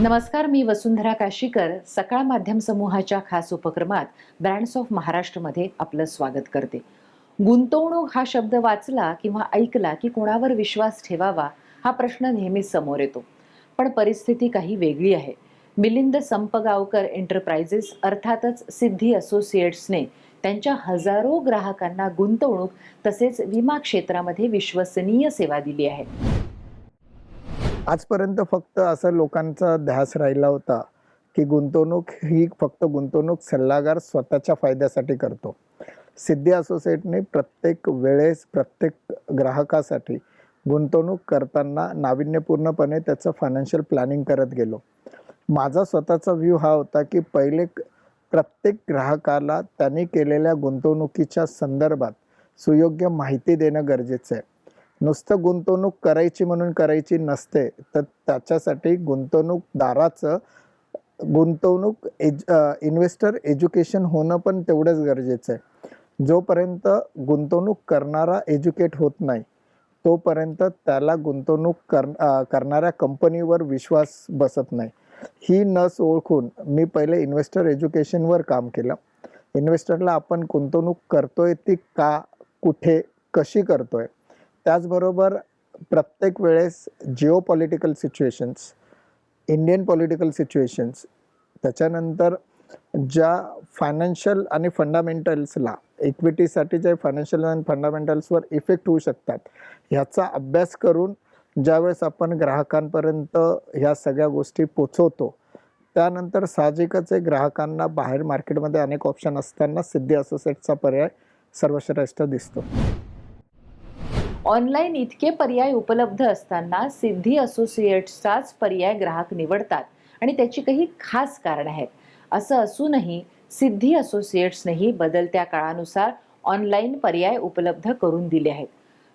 नमस्कार मी वसुंधरा काशीकर सकाळ माध्यम समूहाच्या खास उपक्रमात ब्रँड्स ऑफ महाराष्ट्रमध्ये आपलं स्वागत करते. गुंतवणूक हा शब्द वाचला किंवा ऐकला की कोणावर विश्वास ठेवावा हा प्रश्न नेहमीच समोर येतो. पण परिस्थिती काही वेगळी आहे. मिलिंद संपगावकर एंटरप्राइजेस अर्थातच सिद्धी असोसिएट्सने त्यांच्या हजारो ग्राहकांना गुंतवणूक तसेच विमा क्षेत्रामध्ये विश्वसनीय सेवा दिली आहे. आजपर्यंत फक्त असं लोकांचा ध्यास राहिला होता की गुंतवणूक ही फक्त गुंतवणूक सल्लागार स्वतःच्या फायद्यासाठी करतो. सिद्धी असोसिएटने प्रत्येक वेळेस प्रत्येक ग्राहकासाठी गुंतवणूक करताना नाविन्यपूर्णपणे त्याचं फायनान्शियल प्लॅनिंग करत गेलो. माझा स्वतःचा व्ह्यू हा होता की पहिले प्रत्येक ग्राहकाला त्यांनी केलेल्या गुंतवणुकीच्या संदर्भात सुयोग्य माहिती देणं गरजेचं आहे. नुसतं गुंतवणूक करायची म्हणून करायची नसते तर त्याच्यासाठी गुंतवणूकदाराचं गुंतवणूक एज इन्व्हेस्टर एज्युकेशन होणं पण तेवढंच गरजेचं आहे. जोपर्यंत गुंतवणूक करणारा एज्युकेट होत नाही तोपर्यंत त्याला गुंतवणूक कर करणाऱ्या कंपनीवर विश्वास बसत नाही. ही नस ओळखून मी पहिले इन्व्हेस्टर एज्युकेशनवर काम केलं. इन्व्हेस्टरला आपण गुंतवणूक करतोय ती का कुठे कशी करतोय? त्याचबरोबर प्रत्येक वेळेस geopolitical situations Indian political situations त्याच्यानंतर ज्या फायनान्शियल आणि फंडामेंटल्सला इक्विटीसाठी जे फायनान्शियल आणि फंडामेंटल्सवर इफेक्ट होऊ शकतात ह्याचा अभ्यास करून ज्यावेळेस आपण ग्राहकांपर्यंत ह्या सगळ्या गोष्टी पोचवतो त्यानंतर साहजिकच आहे ग्राहकांना बाहेर मार्केटमध्ये अनेक ऑप्शन असताना सिद्धी असोसिएटचा पर्याय सर्वश्रेष्ठ दिसतो. ऑनलाईन इतके पर्याय उपलब्ध असताना सिद्धी असोसिएट्सचाच पर्याय ग्राहक निवडतात आणि त्याची काही खास कारण आहेत. असं असूनही सिद्धी असोसिएट्सनेही बदलत्या काळानुसार ऑनलाईन पर्याय उपलब्ध करून दिले आहेत.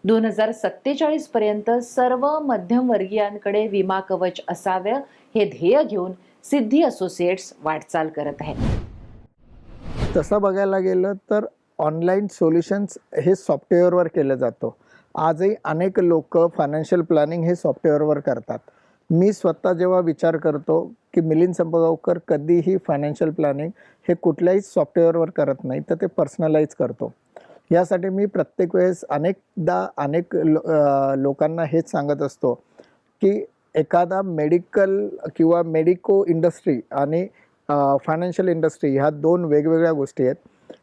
दोन हजार सत्तेचाळीस पर्यंत सर्व मध्यमवर्गीयांकडे विमा कवच असावं हे ध्येय घेऊन सिद्धी असोसिएट्स वाटचाल करत आहेत. तसं बघायला गेलं तर ऑनलाईन सोल्युशन्स हे सॉफ्टवेअरवर केलं जातं. आजही अनेक लोक फायनान्शियल प्लॅनिंग हे सॉफ्टवेअरवर करतात. मी स्वतः जेव्हा विचार करतो की मिलिंद संपगावकर कधीही फायनान्शियल प्लॅनिंग हे कुठल्याही सॉफ्टवेअरवर करत नाही तर ते पर्सनलाइज करतो. यासाठी मी प्रत्येक वेळेस अनेकदा अनेक लो लोकांना हेच सांगत असतो की एखादा मेडिकल किंवा मेडिको इंडस्ट्री आणि फायनान्शियल इंडस्ट्री ह्या दोन वेगवेगळ्या गोष्टी आहेत.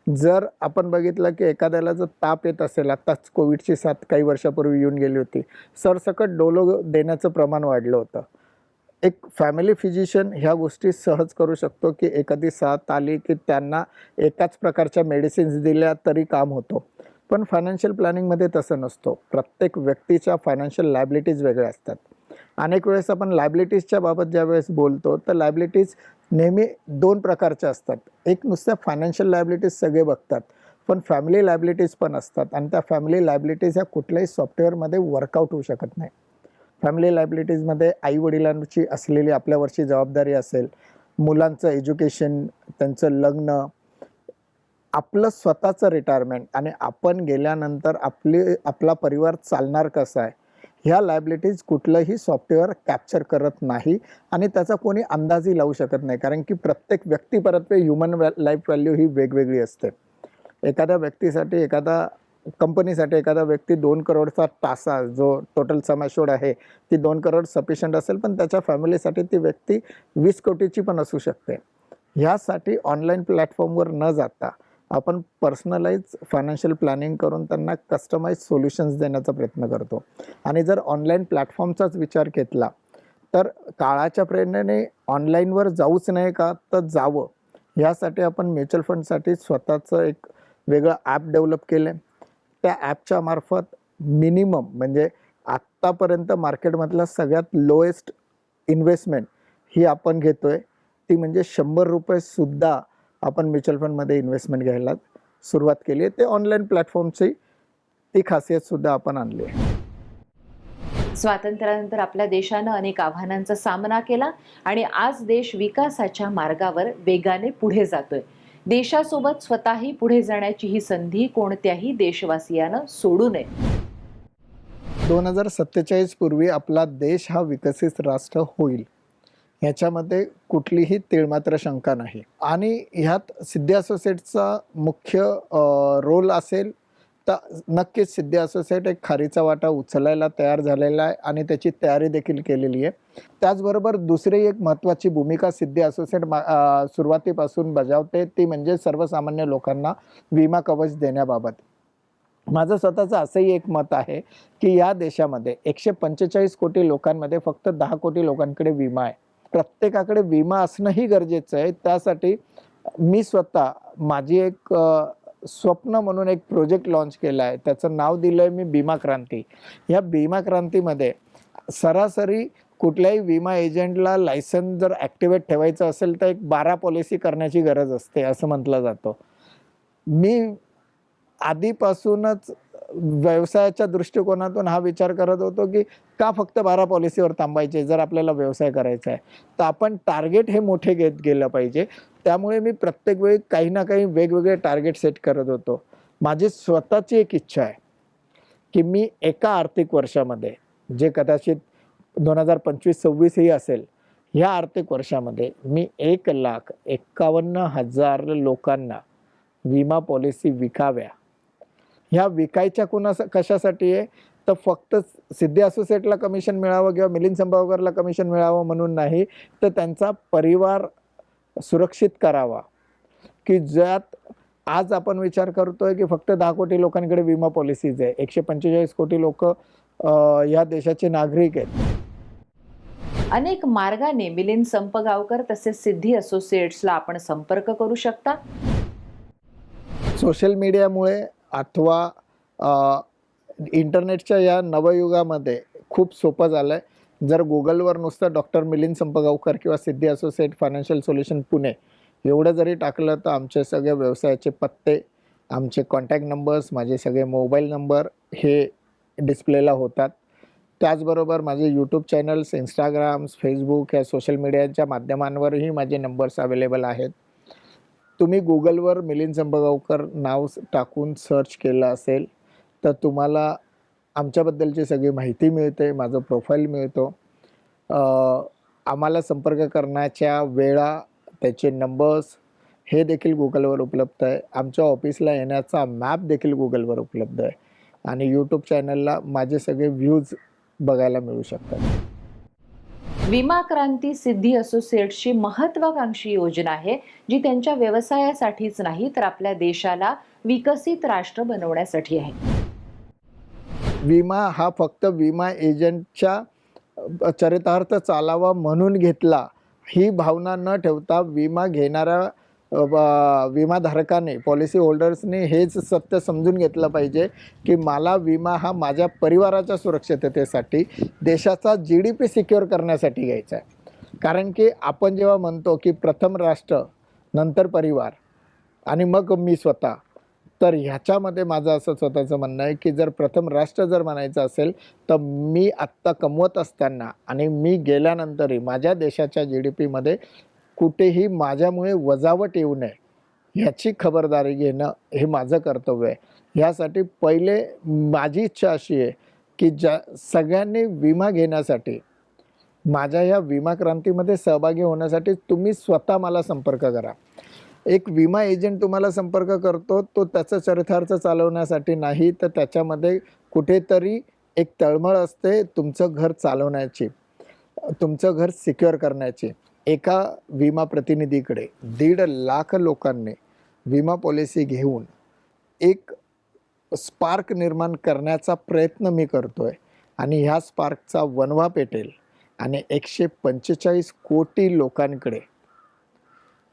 जर आपण बघितलं की एखाद्याला जर ताप येत असेल आत्ताच कोविडची साथ काही वर्षापूर्वी येऊन गेली होती सरसकट डोलो देण्याचं प्रमाण वाढलं होतं. एक फॅमिली फिजिशियन ह्या गोष्टी सहज करू शकतो की एखादी साथ आली की त्यांना एकाच प्रकारच्या मेडिसिन्स दिल्या तरी काम होतो. पण फायनान्शियल प्लॅनिंगमध्ये तसं नसतो. प्रत्येक व्यक्तीच्या फायनान्शियल लायबिलिटीज वेगळ्या असतात. अनेक वेळेस आपण लायबिलिटीजच्या बाबत ज्या वेळेस बोलतो तर लायबिलिटीज नेहमी दोन प्रकारच्या असतात. एक नुसत्या फायनान्शियल लायबिलिटीज सगळे बघतात पण फॅमिली लायबिलिटीज पण असतात आणि त्या फॅमिली लायबिलिटीज ह्या कुठल्याही सॉफ्टवेअरमध्ये वर्कआउट होऊ शकत नाही. फॅमिली लायबिलिटीजमध्ये आई वडिलांची असलेली आपल्यावरची जबाबदारी असेल मुलांचं एज्युकेशन त्यांचं लग्न आपलं स्वतःचं रिटायरमेंट आणि आपण गेल्यानंतर आपली आपला परिवार चालणार कसा आहे ह्या लायबिलिटीज कुठलंही सॉफ्टवेअर कॅप्चर करत नाही आणि त्याचा कोणी अंदाजही लावू शकत नाही. कारण की प्रत्येक व्यक्तीपरत्वे ह्युमन व्हॅ लाईफ व्हॅल्यू ही वेगवेगळी असते. एखाद्या व्यक्तीसाठी एखादा कंपनीसाठी एखादा व्यक्ती दोन करोडचा टासा जो टोटल समाशोड आहे ती दोन करोड सफिशियंट असेल पण त्याच्या फॅमिलीसाठी ती व्यक्ती वीस कोटीची पण असू शकते. ह्यासाठी ऑनलाईन प्लॅटफॉर्मवर न जाता आपण पर्सनलाइज फायनान्शियल प्लॅनिंग करून त्यांना कस्टमाइज सोल्युशन्स देण्याचा प्रयत्न करतो. आणि जर ऑनलाईन प्लॅटफॉर्मचाच विचार घेतला तर काळाच्या प्रेरणेने ऑनलाईनवर जाऊच नाही का? तर जावं. ह्यासाठी आपण म्युच्युअल फंडसाठी स्वतःचं एक वेगळं ॲप डेव्हलप केलं आहे त्या ॲपच्या मार्फत मिनिमम म्हणजे आत्तापर्यंत मार्केटमधला सगळ्यात लोएस्ट इन्व्हेस्टमेंट ही आपण घेतो आहे ती म्हणजे शंभर रुपयेसुद्धा आपण म्युच्युअल फंडमध्ये इन्व्हेस्टमेंट घ्यायला सुरुवात केली आहे. ते ऑनलाईन प्लॅटफॉर्मची ती खासियतसुद्धा आपण आणली आहे. स्वातंत्र्यानंतर आपल्या देशानं अनेक आव्हानांचा सामना केला आणि आज देश विकासाच्या मार्गावर वेगाने पुढे जातोय. देशासोबत स्वतःही पुढे जाण्याची ही संधी कोणत्याही देशवासियानं सोडू नये. दोन हजार सत्तेचाळीस पूर्वी आपला देश हा विकसित राष्ट्र होईल. ह्याच्यामध्ये कुठलीही तिळमात्र शंका नाही. आणि ह्यात सिद्धी असोसिएटचा मुख्य रोल असेल तर नक्कीच सिद्धी असोसिएट एक खारीचा वाटा उचलायला तयार झालेला आहे आणि त्याची तयारी देखील केलेली आहे. त्याचबरोबर दुसरी एक महत्त्वाची भूमिका सिद्धी असोसिएट मा सुरुवातीपासून बजावते ती म्हणजे सर्वसामान्य लोकांना विमा कवच देण्याबाबत. माझं स्वतःचं असंही एक मत आहे की या देशामध्ये एकशे पंचेचाळीस कोटी लोकांमध्ये फक्त दहा कोटी लोकांकडे विमा आहे. प्रत्येकाकडे विमा असणंही गरजेचं आहे. त्यासाठी मी स्वतः माझी एक स्वप्न म्हणून एक प्रोजेक्ट लॉन्च केला आहे. त्याचं नाव दिलं आहे मी बीमा क्रांती. या बीमा क्रांतीमध्ये सरासरी कुठल्याही विमा एजंटला लायसन जर ॲक्टिवेट ठेवायचं असेल तर एक बारा पॉलिसी करण्याची गरज असते असं म्हटलं जातं. मी आधीपासूनच व्यवसायाच्या दृष्टिकोनातून हा विचार करत होतो की का फक्त बारा पॉलिसीवर थांबायचे जर आपल्याला व्यवसाय करायचा आहे. तर आपण टार्गेट हे मोठे घेत गेलं पाहिजे. त्यामुळे मी प्रत्येक वेळी काही ना काही वेगवेगळे टार्गेट सेट करत होतो. माझी स्वतःची एक इच्छा आहे की मी एका आर्थिक वर्षामध्ये जे कदाचित दोन हजार पंचवीस सव्वीसही असेल ह्या आर्थिक वर्षामध्ये मी एक लाख एक्कावन्न हजार लोकांना विमा पॉलिसी विकाव्या. ह्या विकायच्या कुणा कशासाठी आहे? तर फक्त सिद्धी असोसिएटला कमिशन मिळावं किंवा मिलिंद संभावकरला कमिशन मिळावं म्हणून नाही तर त्यांचा परिवार सुरक्षित करावा. की ज्यात आज आपण विचार करतोय की फक्त दहा कोटी लोकांकडे विमा पॉलिसीज आहे. एकशे पंचेचाळीस कोटी लोक या देशाचे नागरिक आहेत. अनेक मार्गाने मिलिंद संपगावकर तसेच सिद्धी असोसिएट्सला आपण संपर्क करू शकता. सोशल मीडियामुळे अथवा इंटरनेटच्या या नवयुगामध्ये खूप सोपं झालं आहे जर गुगलवर नुसतं डॉक्टर मिलिंद संपगावकर किंवा Siddhi associate financial solution Pune एवढं जरी टाकलं तर आमचे सगळे व्यवसायाचे पत्ते आमचे कॉन्टॅक्ट नंबर्स माझे सगळे मोबाईल नंबर हे डिस्प्लेला होतात. त्याचबरोबर माझे यूट्यूब चॅनल्स इंस्टाग्राम्स फेसबुक या सोशल मीडियाच्या माध्यमांवरही माझे नंबर्स अवेलेबल आहेत. तुम्ही गुगलवर मिलिंद संपगावकर नाव टाकून सर्च केलं असेल तर तुम्हाला आमच्याबद्दलची सगळी माहिती मिळते माझं प्रोफाईल मिळतो. आम्हाला संपर्क करण्याच्या वेळा त्याचे नंबर्स हे देखील गुगलवर उपलब्ध आहे. आमच्या ऑफिसला येण्याचा मॅप देखील गुगलवर उपलब्ध आहे. आणि यूट्यूब चॅनलला माझे सगळे व्ह्यूज बघायला मिळू शकतात. विमा क्रांती सिद्धी असोसिएट्सची महत्वाकांक्षी योजना आहे जी त्यांच्या व्यवसायासाठीच नाही तर आपल्या देशाला विकसित राष्ट्र बनवण्यासाठी आहे. विमा हा फक्त विमा एजंटच्या चरितार्थ चालावा म्हणून घेतला. ही भावना न ठेवता विमा घेणाऱ्या विमाधारकाने पॉलिसी होल्डर्सने हेच सत्य समजून घेतलं पाहिजे की मला विमा हा माझ्या परिवाराच्या सुरक्षिततेसाठी देशाचा जी डी पी सिक्युअर करण्यासाठी घ्यायचा आहे. कारण की आपण जेव्हा म्हणतो की प्रथम राष्ट्र नंतर परिवार आणि मग मी स्वतः तर ह्याच्यामध्ये माझं असं स्वतःचं म्हणणं आहे की जर प्रथम राष्ट्र जर म्हणायचं असेल तर मी आत्ता कमवत असताना आणि मी गेल्यानंतरही माझ्या देशाच्या जी डी पीमध्ये कुठेही माझ्यामुळे वजावट येऊ नये ह्याची खबरदारी घेणं हे माझं कर्तव्य आहे. ह्यासाठी पहिले माझी इच्छा अशी आहे की ज्या सगळ्यांनी विमा घेण्यासाठी माझ्या या विमा क्रांतीमध्ये सहभागी होण्यासाठी तुम्ही स्वतः मला संपर्क करा. एक विमा एजंट तुम्हाला संपर्क करतो तो त्याचं चरितार्थ चालवण्यासाठी नाही तर त्याच्यामध्ये कुठेतरी एक तळमळ असते तुमचं घर चालवण्याची तुमचं घर सिक्युअर करण्याची. एका विमा प्रतिनिधीकडे दीड लाख लोकांनी विमा पॉलिसी घेऊन एक स्पार्क निर्माण करण्याचा प्रयत्न मी करतो आहे आणि ह्या स्पार्कचा वनवा पेटेल आणि एकशे पंचेचाळीस कोटी लोकांकडे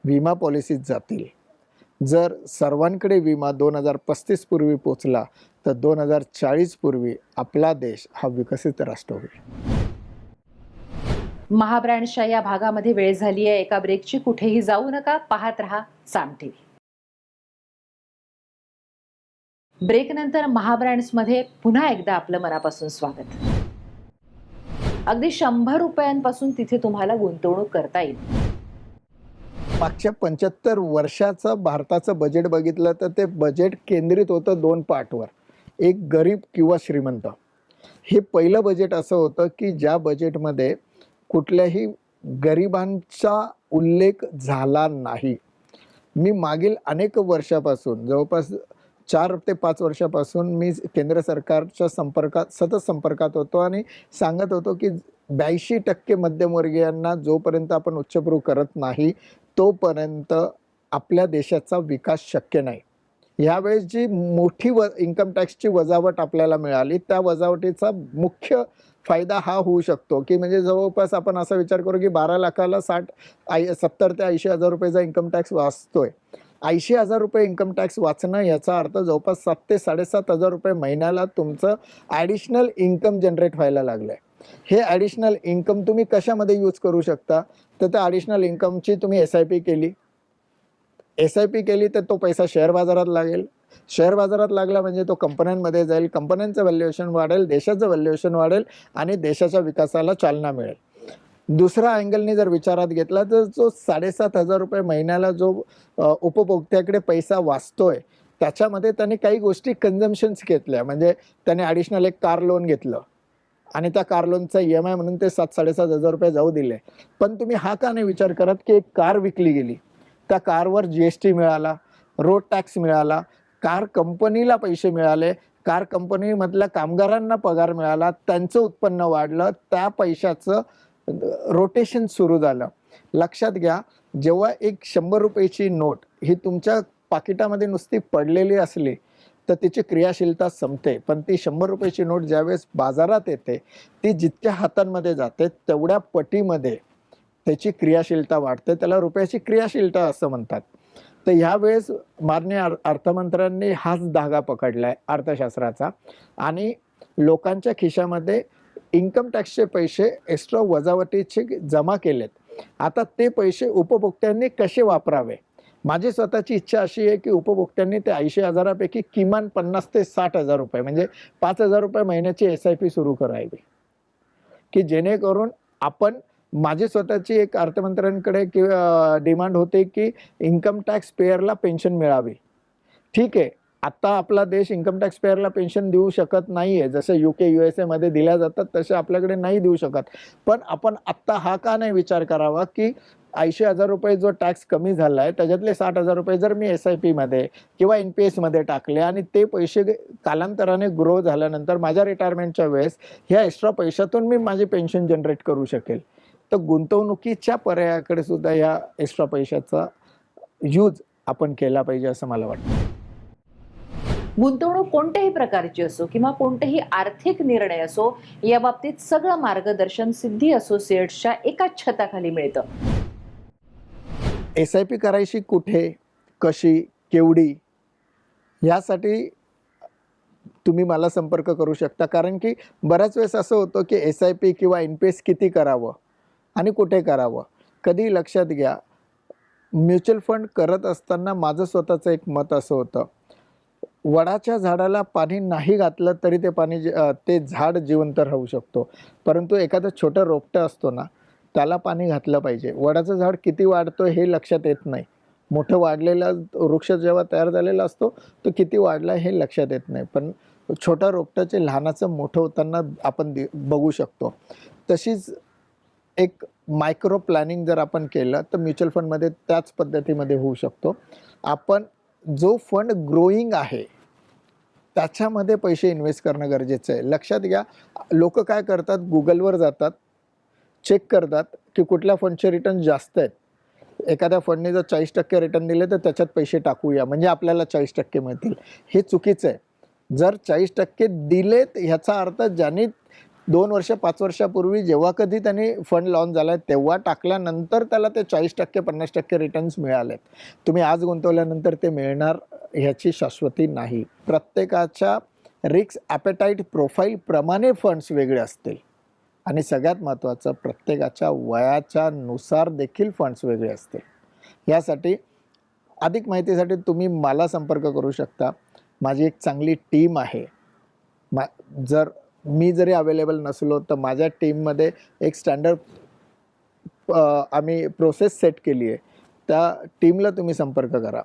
विमा पॉलिसीज जातील. जर सर्वांकडे विमा दोन हजार पस्तीस पूर्वी पोचला तर दोन हजार चाळीस पूर्वी आपला देश हा विकसित राष्ट्र होईल. महाब्रँडच्या या भागामध्ये वेळ झाली आहे. एका ब्रेकची कुठेही जाऊ नका. पाहत रहा साम टीव्ही. ब्रेक नंतर महाब्रँड्समध्ये पुन्हा एकदा आपलं मनापासून स्वागत. अगदी शंभर रुपयांपासून तिथे तुम्हाला गुंतवणूक करता येईल. मागच्या पंच्याहत्तर वर्षाचं भारताचं बजेट बघितलं तर ते बजेट केंद्रित होतं दोन पार्टवर एक गरीब किंवा श्रीमंत. हे पहिलं बजेट असं होतं की ज्या बजेटमध्ये कुठल्याही गरिबांचा उल्लेख झाला नाही. मी मागील अनेक वर्षापासून जवळपास चार ते पाच वर्षापासून मी केंद्र सरकारच्या संपर्कात सतत संपर्कात होतो आणि सांगत होतो की ब्याऐंशी टक्के मध्यमवर्गीयांना जोपर्यंत आपण उच्चभ्रू करत नाही तोपर्यंत आपल्या देशाचा विकास शक्य नाही. ह्यावेळेस जी मोठी व इन्कम टॅक्सची वजावट आपल्याला मिळाली त्या वजावटीचा मुख्य फायदा हा होऊ शकतो. की म्हणजे जवळपास आपण असा विचार करू की बारा लाखाला साठ आय सत्तर ते ऐंशी हजार रुपयेचा इन्कम टॅक्स वाचतोय. ऐंशी हजार रुपये इन्कम टॅक्स वाचणं याचा अर्थ जवळपास सात ते साडेसात हजार रुपये महिन्याला तुमचं ॲडिशनल इन्कम जनरेट व्हायला लागलं आहे हे ॲडिशनल इन्कम तुम्ही कशामध्ये यूज करू शकता? तर त्या ॲडिशनल इन्कमची तुम्ही एस आय पी केली. एस आय पी केली तर तो पैसा शेअर बाजारात लागेल. शेअर बाजारात लागला म्हणजे तो कंपन्यांमध्ये जाईल. कंपन्यांचं व्हॅल्युएशन वाढेल देशाचं व्हॅल्युएशन वाढेल आणि देशाच्या विकासाला चालना मिळेल. दुसरा अँगलने जर विचारात घेतला तर जो साडेसात हजार रुपये महिन्याला जो उपभोक्त्याकडे पैसा वाचतोय त्याच्यामध्ये त्याने काही गोष्टी कन्झम्पन्स घेतल्या. म्हणजे त्याने ॲडिशनल एक कार लोन घेतलं. आणि त्या कार लोनचा ई एम आय म्हणून ते सात साडेसात हजार रुपये जाऊ दिले. पण तुम्ही हा का नाही विचार करत की एक कार विकली गेली? त्या कारवर जी एस टी मिळाला रोड टॅक्स मिळाला कार कंपनीला पैसे मिळाले कार कंपनीमधल्या कामगारांना पगार मिळाला त्यांचं उत्पन्न वाढलं त्या पैशाचं रोटेशन सुरू झालं. लक्षात घ्या जेव्हा एक शंभर रुपयाची नोट ही तुमच्या पाकिटामध्ये नुसती पडलेली असली तर तिची क्रियाशीलता संपते. पण ती शंभर रुपयाची नोट ज्यावेळेस बाजारात येते ती जितक्या हातांमध्ये जाते तेवढ्या पटीमध्ये त्याची क्रियाशीलता वाढते. त्याला रुपयाची क्रियाशीलता असं म्हणतात. तर ह्यावेळेस मान्य अर्थमंत्र्यांनी हाच धागा पकडलाय अर्थशास्त्राचा. आणि लोकांच्या खिशामध्ये इन्कम टॅक्सचे पैसे एक्स्ट्रा वजावटीचे जमा केलेत. आता ते पैसे उपभोक्त्यांनी कसे वापरावे? माझी स्वतःची इच्छा अशी आहे की उपभोक्त्यांनी ते ऐंशी हजारापैकी किमान पन्नास ते साठ हजार रुपये म्हणजे पाच हजार रुपये महिन्याची एस आय पी सुरू करावी. की जेणेकरून आपण माझी स्वतःची एक अर्थमंत्र्यांकडे किंवा डिमांड होते की इन्कम टॅक्स पेअरला पेन्शन मिळावी. ठीक आहे. आत्ता आपला देश इन्कम टॅक्स पेअरला पेन्शन देऊ शकत नाही आहे जसं यू के यू एस एमध्ये दिल्या जातात तसे आपल्याकडे नाही देऊ शकत. पण आपण आत्ता हा का नाही विचार करावा की ऐंशी हजार रुपये जो टॅक्स कमी झाला आहे त्याच्यातले साठ हजार रुपये जर मी एस आय पीमध्ये किंवा एन पी एसमध्ये टाकले आणि ते पैसे कालांतराने ग्रो झाल्यानंतर माझ्या रिटायरमेंटच्या वेळेस ह्या एक्स्ट्रा पैशातून मी माझी पेन्शन जनरेट करू शकेल. तर गुंतवणुकीच्या पर्यायाकडे सुद्धा ह्या एक्स्ट्रा पैशाचा यूज आपण केला पाहिजे असं मला वाटतं. गुंतवणूक कोणत्याही प्रकारची असो किंवा कोणतेही आर्थिक निर्णय असो या बाबतीत सगळं मार्गदर्शन सिद्धी असोसिएट्सच्या एकाच छताखाली मिळतं. एस आय पी करायची कुठे कशी केवढी यासाठी तुम्ही मला संपर्क करू शकता. कारण की बऱ्याच वेळेस असं होतं की एस आय पी किंवा एन पी एस किती करावं? आणि कुठे करावं? कधी लक्षात घ्या म्युच्युअल फंड करत असताना माझं स्वतःचं एक मत असं होतं. वडाच्या झाडाला पाणी नाही घातलं तरी ते पाणी ते झाड जिवंत राहू शकतो. परंतु एखादं छोटं रोपटं असतो ना त्याला पाणी घातलं पाहिजे. वडाचं झाड किती वाढतो हे लक्षात येत नाही. मोठं वाढलेला वृक्ष जेव्हा तयार झालेला असतो तो किती वाढला हे लक्षात येत नाही. पण छोट्या रोपटाचे लहानाचं मोठं होताना आपण दि- बघू शकतो. तशीच एक मायक्रो प्लॅनिंग जर आपण केलं तर म्युच्युअल फंडमध्ये त्याच पद्धतीमध्ये होऊ शकतो. आपण जो फंड ग्रोईंग आहे त्याच्यामध्ये पैसे इन्व्हेस्ट करणं गरजेचं आहे. लक्षात घ्या लोक काय करतात? गुगलवर जातात चेक करतात की कुठल्या फंडचे रिटर्न जास्त आहेत. एखाद्या फंडने जर चाळीस टक्के रिटर्न दिले तर त्याच्यात पैसे टाकूया. म्हणजे आपल्याला चाळीस टक्के मिळतील. हे चुकीचं आहे. जर चाळीस टक्के दिलेत ह्याचा अर्थ ज्यांनी दोन वर्ष पाच वर्षापूर्वी जेव्हा कधी त्यांनी फंड लॉन्च झाला आहे तेव्हा टाकल्यानंतर त्याला ते चाळीस टक्के पन्नास टक्के रिटर्न्स मिळालेत. तुम्ही आज गुंतवल्यानंतर ते मिळणार ह्याची शाश्वती नाही. प्रत्येकाच्या रिक्स ॲपेटाईट प्रोफाईलप्रमाणे फंड्स वेगळे असतील. आणि सगळ्यात महत्त्वाचं प्रत्येकाच्या वयाच्या नुसार देखील फंड्स वेगळे असतील. यासाठी अधिक माहितीसाठी तुम्ही मला संपर्क करू शकता. माझी एक चांगली टीम आहे. मा जर मी जरी अवेलेबल नसलो तर माझ्या टीममध्ये एक स्टँडर्ड आम्ही प्रोसेस सेट केली आहे. त्या टीमला तुम्ही संपर्क करा.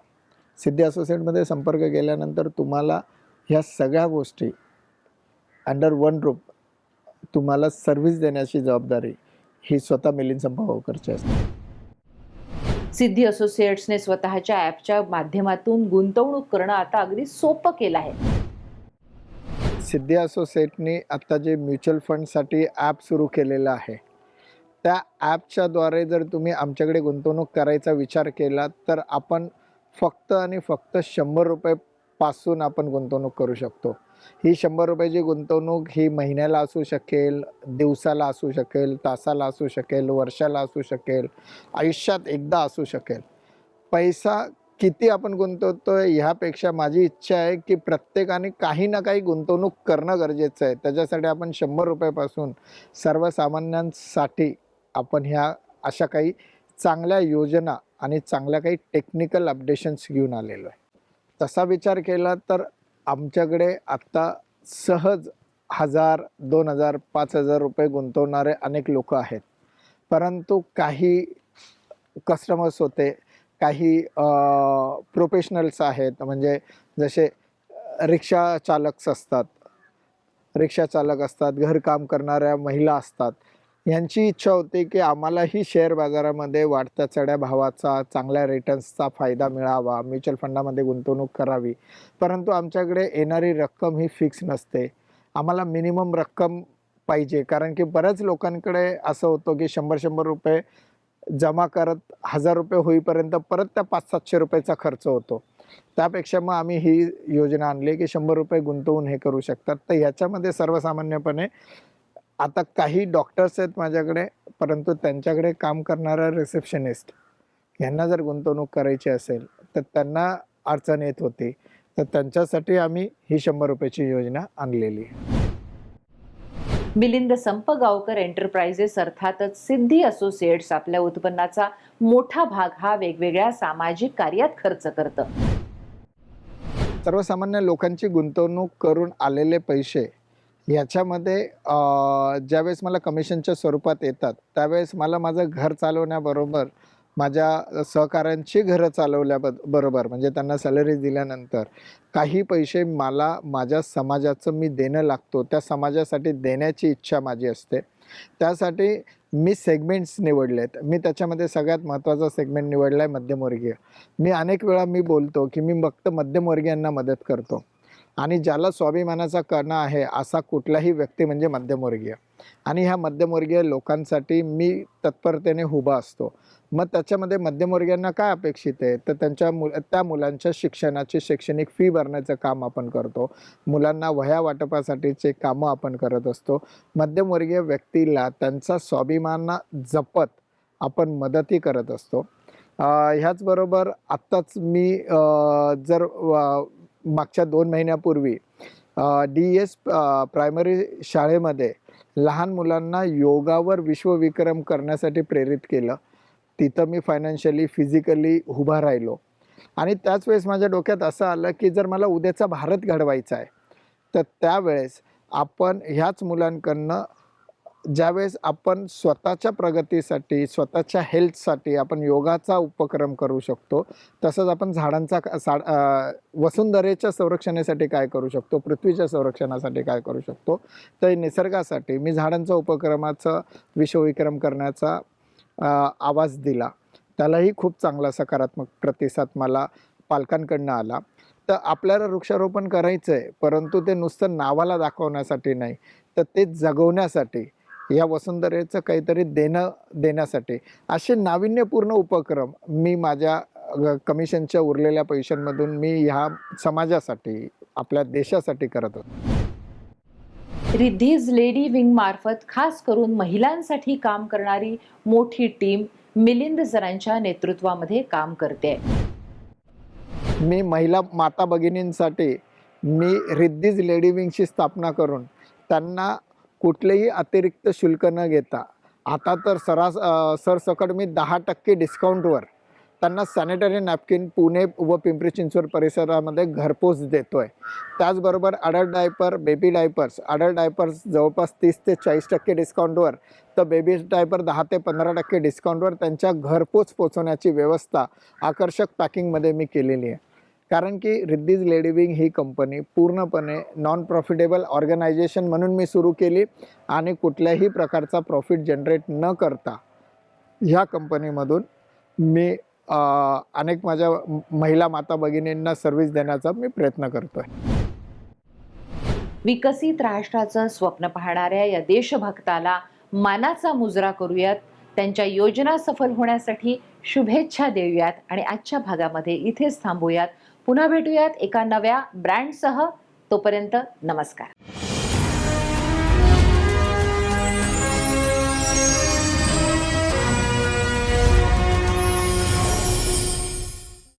सिद्धी असोसिएटमध्ये संपर्क केल्यानंतर तुम्हाला ह्या सगळ्या गोष्टी अंडर वन रूप तुम्हाला सर्व्हिस देण्याची जबाबदारी ही स्वतः मिलिंद संभावकरची असते. सिद्धी असोसिएट्सने स्वतःच्या ॲपच्या माध्यमातून गुंतवणूक करणं आता अगदी सोपं केलं आहे. सिद्धी असोसिएटनी आत्ता जे म्युच्युअल फंडसाठी ॲप सुरू केलेलं आहे त्या ॲपच्याद्वारे जर तुम्ही आमच्याकडे गुंतवणूक करायचा विचार केला तर आपण फक्त आणि फक्त शंभर रुपयेपासून आपण गुंतवणूक करू शकतो. ही शंभर रुपयाची गुंतवणूक ही महिन्याला असू शकेल दिवसाला असू शकेल तासाला असू शकेल वर्षाला असू शकेल आयुष्यात एकदा असू शकेल. पैसा किती आपण गुंतवतोय ह्यापेक्षा माझी इच्छा आहे की प्रत्येकाने काही ना काही गुंतवणूक करणं गरजेचं आहे. त्याच्यासाठी आपण शंभर रुपयापासून सर्वसामान्यांसाठी आपण ह्या अशा काही चांगल्या योजना आणि चांगल्या काही टेक्निकल अपडेशन्स घेऊन आलेलो आहे. तसा विचार केला तर आमच्याकडे आत्ता सहज हजार दोन हजार पाच हजार रुपये गुंतवणारे अनेक लोक आहेत. परंतु काही कस्टमर्स होते काही प्रोफेशनल्स आहेत. म्हणजे जसे रिक्षा चालक्स असतात. रिक्षा चालक असतात घरकाम करणाऱ्या महिला असतात. यांची इच्छा होती की आम्हालाही शेअर बाजारामध्ये वाढत्या चढ्या भावाचा चांगल्या रिटर्न्सचा फायदा मिळावा. म्युच्युअल फंडामध्ये गुंतवणूक करावी. परंतु आमच्याकडे येणारी रक्कम ही फिक्स नसते. आम्हाला मिनिमम रक्कम पाहिजे. कारण की बऱ्याच लोकांकडे असं होतं की शंभर शंभर रुपये जमा करत हजार रुपये होईपर्यंत परत त्या पाच सातशे रुपयाचा खर्च होतो. त्यापेक्षा मग आम्ही ही योजना आणली की शंभर रुपये गुंतवून हे करू शकतात. तर ह्याच्यामध्ये सर्वसामान्यपणे आता काही डॉक्टर्स आहेत माझ्याकडे परंतु त्यांच्याकडे काम करणारा रिसेप्शनिस्ट यांना जर गुंतवणूक करायची असेल तर त्यांना अडचण येत होती. तर त्यांच्यासाठी आम्ही ही शंभर रुपयाची योजना आणलेली आहे. मिलिंद संपगावकर एंटरप्राइजेस अर्थातच सिद्धी असोसिएट्स आपल्या उत्पन्नाचा मोठा भाग हा वेगवेगळ्या सामाजिक कार्यात खर्च करतं. सर्वसामान्य लोकांची गुंतवणूक करून आलेले पैसे ह्याच्यामध्ये ज्यावेळेस मला कमिशनच्या स्वरूपात येतात त्यावेळेस मला माझं घर चालवण्याबरोबर माझ्या सहकाऱ्यांची घरं चालवल्या बरोबर. म्हणजे त्यांना सॅलरी दिल्यानंतर काही पैसे मला माझ्या समाजाचं मी देणं लागतो. त्या समाजासाठी देण्याची इच्छा माझी असते. त्यासाठी मी सेगमेंट्स निवडले आहेत मी त्याच्यामध्ये सगळ्यात महत्त्वाचा सेगमेंट निवडला आहे मध्यमवर्गीय. मी अनेक वेळा मी बोलतो की मी फक्त मध्यमवर्गीयांना मदत करतो. आणि ज्याला स्वाभिमानाचा कणा आहे असा कुठलाही व्यक्ती म्हणजे मध्यमवर्गीय. आणि ह्या मध्यमवर्गीय लोकांसाठी मी तत्परतेने उभा असतो. मग त्याच्यामध्ये मध्यमवर्गीयांना काय अपेक्षित आहे? तर त्यांच्या मु त्या मुलांच्या शिक्षणाची शैक्षणिक फी भरण्याचं काम आपण करतो. मुलांना वह्या वाटपासाठीचे कामं आपण करत असतो. मध्यमवर्गीय व्यक्तीला त्यांचा स्वाभिमान जपत आपण मदतही करत असतो. ह्याचबरोबर आत्ताच मी जर मागच्या दोन महिन्यापूर्वी डी एस प्रायमरी शाळेमध्ये लहान मुलांना योगावर विश्वविक्रम करण्यासाठी प्रेरित केलं. तिथं मी फायनान्शियली फिजिकली उभा राहिलो. आणि त्याच वेळेस माझ्या डोक्यात असं आलं की जर मला उद्याचा भारत घडवायचा आहे तर त्यावेळेस आपण ह्याच मुलांकडनं ज्यावेळेस आपण स्वतःच्या प्रगतीसाठी स्वतःच्या हेल्थसाठी आपण योगाचा उपक्रम करू शकतो तसंच आपण झाडांचा साड सा वसुंधरेच्या संरक्षणासाठी काय करू शकतो पृथ्वीच्या संरक्षणासाठी काय करू शकतो तर निसर्गासाठी मी झाडांचा उपक्रमाचा विश्वविक्रम करण्याचा आवाज दिला. त्यालाही खूप चांगला सकारात्मक प्रतिसाद मला पालकांकडनं आला. तर आपल्याला वृक्षारोपण करायचं आहे परंतु ते नुसतं नावाला दाखवण्यासाठी नाही तर ते जगवण्यासाठी या वसुंधरेचं काहीतरी देणं देण्यासाठी. असे नाविन्यपूर्ण उपक्रम मी माझ्या कमिशनच्या उरलेल्या पैशांमधून मी ह्या समाजासाठी आपल्या देशासाठी करत होतो. रिद्धीज लेडी विंग मार्फत खास करून महिलांसाठी काम करणारी मोठी टीम मिलिंद सरांच्या नेतृत्वामध्ये काम करते. मी महिला माता भगिनींसाठी मी रिद्धीज लेडी विंगची स्थापना करून त्यांना कुठलेही अतिरिक्त शुल्क न घेता आता तर सरास सरसकट मी दहा टक्के डिस्काउंटवर त्यांना सॅनिटरी नॅपकिन पुणे व पिंपरी चिंचवड परिसरामध्ये घरपोच देतो आहे त्याचबरोबर adult diaper baby diapers adult diapers जवळपास तीस ते चाळीस टक्के डिस्काउंटवर तर बेबी डायपर दहा ते पंधरा टक्के डिस्काउंटवर त्यांच्या घरपोच पोचवण्याची व्यवस्था आकर्षक पॅकिंगमध्ये मी केलेली आहे. कारण की रिद्धीज लेडिविंग ही कंपनी पूर्णपणे नॉन प्रॉफिटेबल ऑर्गनायझेशन म्हणून मी सुरू केली आणि कुठल्याही प्रकारचा प्रॉफिट जनरेट न करता ह्या कंपनीमधून मी अनेक माझ्या महिला माता भगिनींना सर्व्हिस देण्याचा मी प्रयत्न करतोय. विकसित राष्ट्राचं स्वप्न पाहणाऱ्या या देशभक्ताला मानाचा मुजरा करूयात. त्यांच्या योजना सफल होण्यासाठी शुभेच्छा देऊयात आणि आजच्या भागामध्ये इथेच थांबूयात. पुन्हा भेटूयात एका नव्या ब्रँडसह. तोपर्यंत नमस्कार.